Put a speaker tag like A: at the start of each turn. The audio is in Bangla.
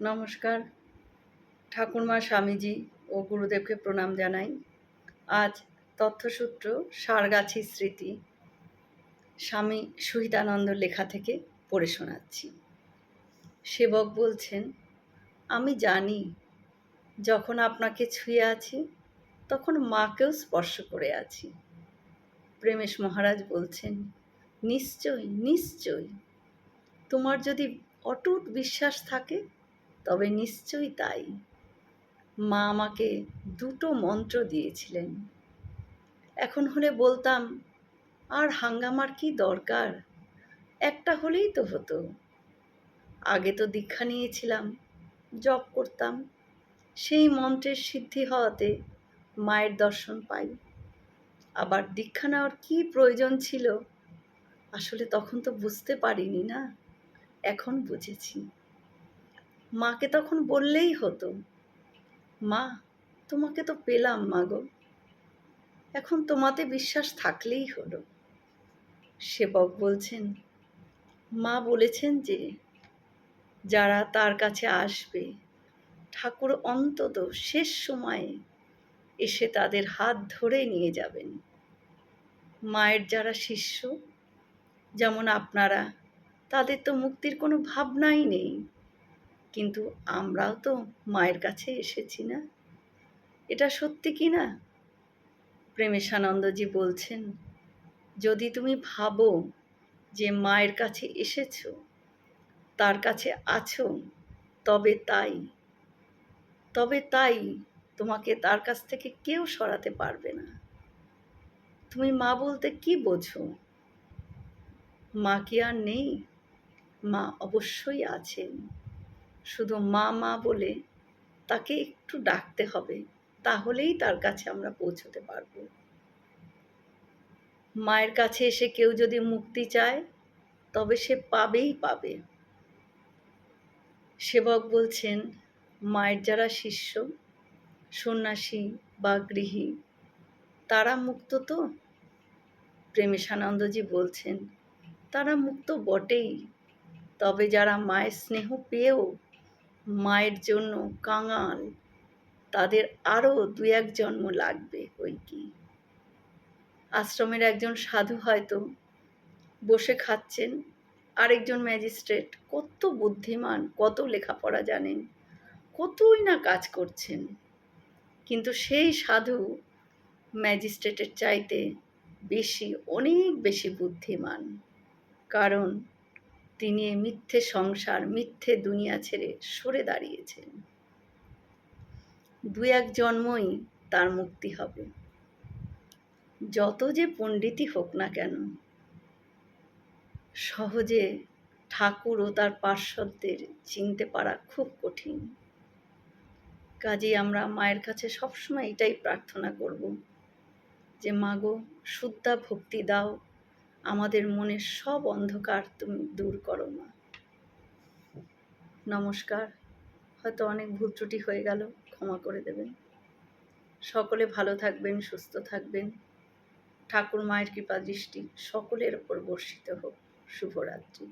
A: নমস্কার। ঠাকুরমা স্বামীজি ও গুরুদেবকে প্রণাম জানাই। আজ তথ্যসূত্র সারগাছি স্মৃতি স্বামী সুহিতানন্দ লেখা থেকে পড়ে শোনাচ্ছি। সেবক বলছেন, আমি জানি, যখন আপনাকে ছুঁয়ে আছি, তখন মাকেও স্পর্শ করে আছি। প্রেমেশ মহারাজ বলছেন, নিশ্চয় নিশ্চয়ই তোমার যদি অটুট বিশ্বাস থাকে তবে নিশ্চয়ই তাই। মা আমাকে দুটো মন্ত্র দিয়েছিলেন। এখন হলে বলতাম, আর হাঙ্গামার কি দরকার? একটা হলেই তো হতো। আগে তো দীক্ষা নিয়েছিলাম, জপ করতাম। সেই মন্ত্রের সিদ্ধি হওয়াতে মায়ের দর্শন পাই। আবার দীক্ষা নেওয়ার কী প্রয়োজন ছিল, আসলে তখন তো বুঝতে পারিনি না। এখন বুঝেছি। মাকে তখন বললেই হতো, মা, তোমাকে তো পেলাম মা গো। এখন তোমাতে বিশ্বাস থাকলেই হলো। সেবক বলছেন, মা বলেছেন যে, যারা তার কাছে আসবে, ঠাকুর অন্তত শেষ সময়ে এসে তাদের হাত ধরে নিয়ে যাবেন। মায়ের যারা শিষ্য, যেমন আপনারা, তাদের তো মুক্তির কোনো ভাবনাই নেই। কিন্তু আমরাও তো মায়ের কাছে এসেছি না। এটা সত্যি কি না? প্রেমেশানন্দজি বলছেন, যদি তুমি ভাবো যে মায়ের কাছে এসেছ, তার কাছে আছো, তবে তাই তবে তাই তোমাকে তার কাছ থেকে কেউ সরাতে পারবে না। তুমি মা বলতে কি বোঝো? মা কি আর নেই? মা অবশ্যই আছেন। শুধু মা মা বলে তাকে একটু ডাকতে হবে, তাহলেই তার কাছে আমরা পৌঁছতে পারব। মায়ের কাছে এসে কেউ যদি মুক্তি চায়, তবে সে পাবেই পাবে। সেবক বলছেন, মায়ের যারা শিষ্য, সন্ন্যাসী বা গৃহী, তারা মুক্ত তো? প্রেমেশানন্দজি বলছেন, তারা মুক্ত বটেই, তবে যারা মায়ের স্নেহ পেয়েও মায়ের জন্য কাঙাল, তাদের আরও দু এক জন্ম লাগবে ওই কি। আশ্রমের একজন সাধু হয়তো বসে খাচ্ছেন, আরেকজন ম্যাজিস্ট্রেট কত বুদ্ধিমান, কত লেখাপড়া জানেন, কতই না কাজ করছেন। কিন্তু সেই সাধু ম্যাজিস্ট্রেটের চাইতে বেশি, অনেক বেশি বুদ্ধিমান। কারণ তিনি মিথ্যে সংসার, মিথ্যে দুনিয়া ছেড়ে সরে দাঁড়িয়েছেন। দু এক জন্মই তার মুক্তি হবে। যত যে পণ্ডিতই হোক না কেন, সহজে ঠাকুর ও তার পার্শ্বদের চিনতে পারা খুব কঠিন। কাজেই আমরা মায়ের কাছে সবসময় এটাই প্রার্থনা করব যে মাগো শুদ্ধা ভক্তি দাও আমাদের মনের সব অন্ধকার তুমি দূর করো মা। নমস্কার। হয়তো অনেক ভুল ত্রুটি হয়ে গেল, ক্ষমা করে দেবেন। সকলে ভালো থাকবেন, সুস্থ থাকবেন। ঠাকুর মায়ের কৃপা দৃষ্টি সকলের ওপর বর্ষিত হোক। শুভরাত্রি।